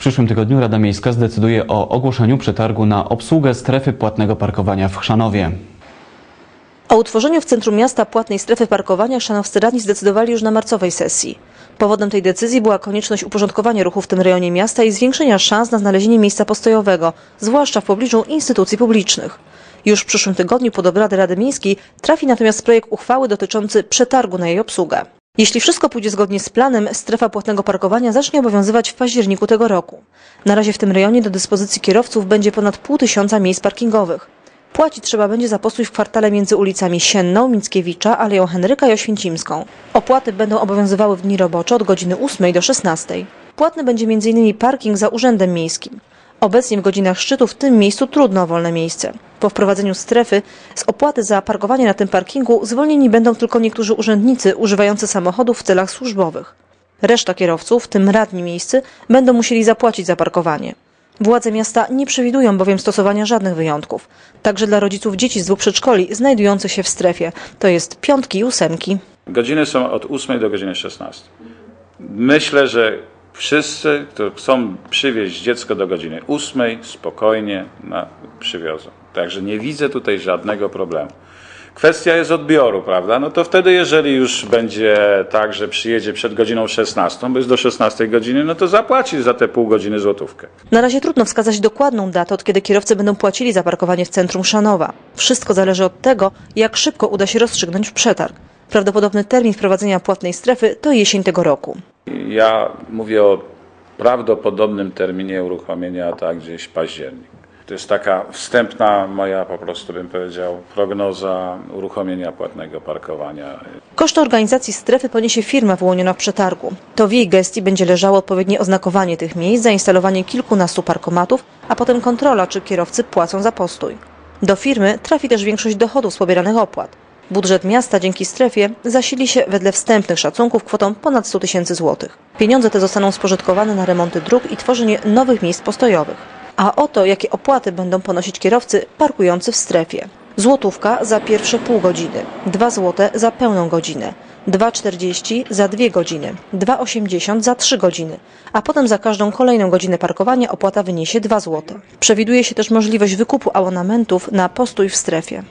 przyszłym tygodniu Rada Miejska zdecyduje o ogłoszeniu przetargu na obsługę strefy płatnego parkowania w Chrzanowie. O utworzeniu w centrum miasta płatnej strefy parkowania chrzanowscy radni zdecydowali już na marcowej sesji. Powodem tej decyzji była konieczność uporządkowania ruchu w tym rejonie miasta i zwiększenia szans na znalezienie miejsca postojowego, zwłaszcza w pobliżu instytucji publicznych. Już w przyszłym tygodniu pod obrady Rady Miejskiej trafi natomiast projekt uchwały dotyczący przetargu na jej obsługę. Jeśli wszystko pójdzie zgodnie z planem, strefa płatnego parkowania zacznie obowiązywać w październiku tego roku. Na razie w tym rejonie do dyspozycji kierowców będzie ponad pół tysiąca miejsc parkingowych. Płacić trzeba będzie za postój w kwartale między ulicami Sienną, Mickiewicza, Aleją Henryka i Oświęcimską. Opłaty będą obowiązywały w dni robocze od godziny 8 do 16. Płatny będzie m.in. parking za urzędem miejskim. Obecnie w godzinach szczytu w tym miejscu trudno o wolne miejsce. Po wprowadzeniu strefy z opłaty za parkowanie na tym parkingu zwolnieni będą tylko niektórzy urzędnicy używający samochodów w celach służbowych. Reszta kierowców, w tym radni miejscy, będą musieli zapłacić za parkowanie. Władze miasta nie przewidują bowiem stosowania żadnych wyjątków. Także dla rodziców dzieci z dwóch przedszkoli znajdujących się w strefie, to jest piątki i ósemki. Godziny są od 8 do godziny 16. Myślę, że wszyscy, którzy chcą przywieźć dziecko do godziny 8, spokojnie na, przywiozą. Także nie widzę tutaj żadnego problemu. Kwestia jest odbioru, prawda? No to wtedy, jeżeli już będzie tak, że przyjedzie przed godziną 16, bo jest do 16 godziny, no to zapłaci za te pół godziny złotówkę. Na razie trudno wskazać dokładną datę, od kiedy kierowcy będą płacili za parkowanie w centrum Szanowa. Wszystko zależy od tego, jak szybko uda się rozstrzygnąć przetarg. Prawdopodobny termin wprowadzenia płatnej strefy to jesień tego roku. Ja mówię o prawdopodobnym terminie uruchomienia, tak gdzieś październik. To jest taka wstępna moja, po prostu bym powiedział, prognoza uruchomienia płatnego parkowania. Koszty organizacji strefy poniesie firma wyłoniona w przetargu. To w jej gestii będzie leżało odpowiednie oznakowanie tych miejsc, zainstalowanie kilkunastu parkomatów, a potem kontrola, czy kierowcy płacą za postój. Do firmy trafi też większość dochodów z pobieranych opłat. Budżet miasta dzięki strefie zasili się wedle wstępnych szacunków kwotą ponad 100 tysięcy złotych. Pieniądze te zostaną spożytkowane na remonty dróg i tworzenie nowych miejsc postojowych. A oto jakie opłaty będą ponosić kierowcy parkujący w strefie. Złotówka za pierwsze pół godziny, 2 złote za pełną godzinę, 2,40 za 2 godziny, 2,80 za 3 godziny, a potem za każdą kolejną godzinę parkowania opłata wyniesie 2 złote. Przewiduje się też możliwość wykupu abonamentów na postój w strefie.